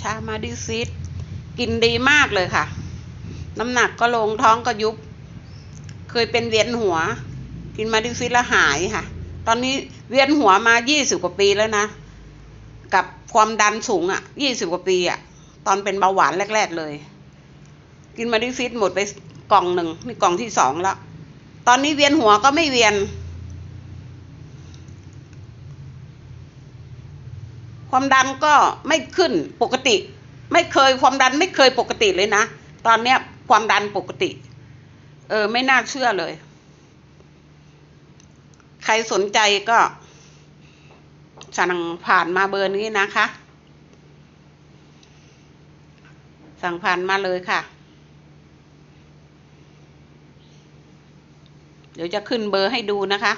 ชามาดิซิตกินดีมากเลยค่ะ น้ำหนักก็ลงท้องก็ยุบ เคยเป็นเวียนหัว กินมาดิซิตแล้วหายค่ะ ตอนนี้เวียนหัวมายี่สิบกว่าปีแล้วนะ กับความดันสูงอะยี่สิบกว่าปีอะ ตอนเป็นเบาหวานแรก ๆเลย กินมาดิฟิตหมดไปกล่องหนึ่งนี่กล่องที่สองแล้ว ตอนนี้เวียนหัวก็ไม่เวียน ความดันก็ไม่ขึ้นปกติ ไม่เคยความดันไม่เคยปกติเลยนะ ตอนเนี้ยความดันปกติ เออ ไม่น่าเชื่อเลย ใครสนใจก็สั่งผ่านมาเบอร์นี้นะคะ สั่งผ่านมาเลยค่ะ เดี๋ยวจะขึ้นเบอร์ให้ดูนะคะ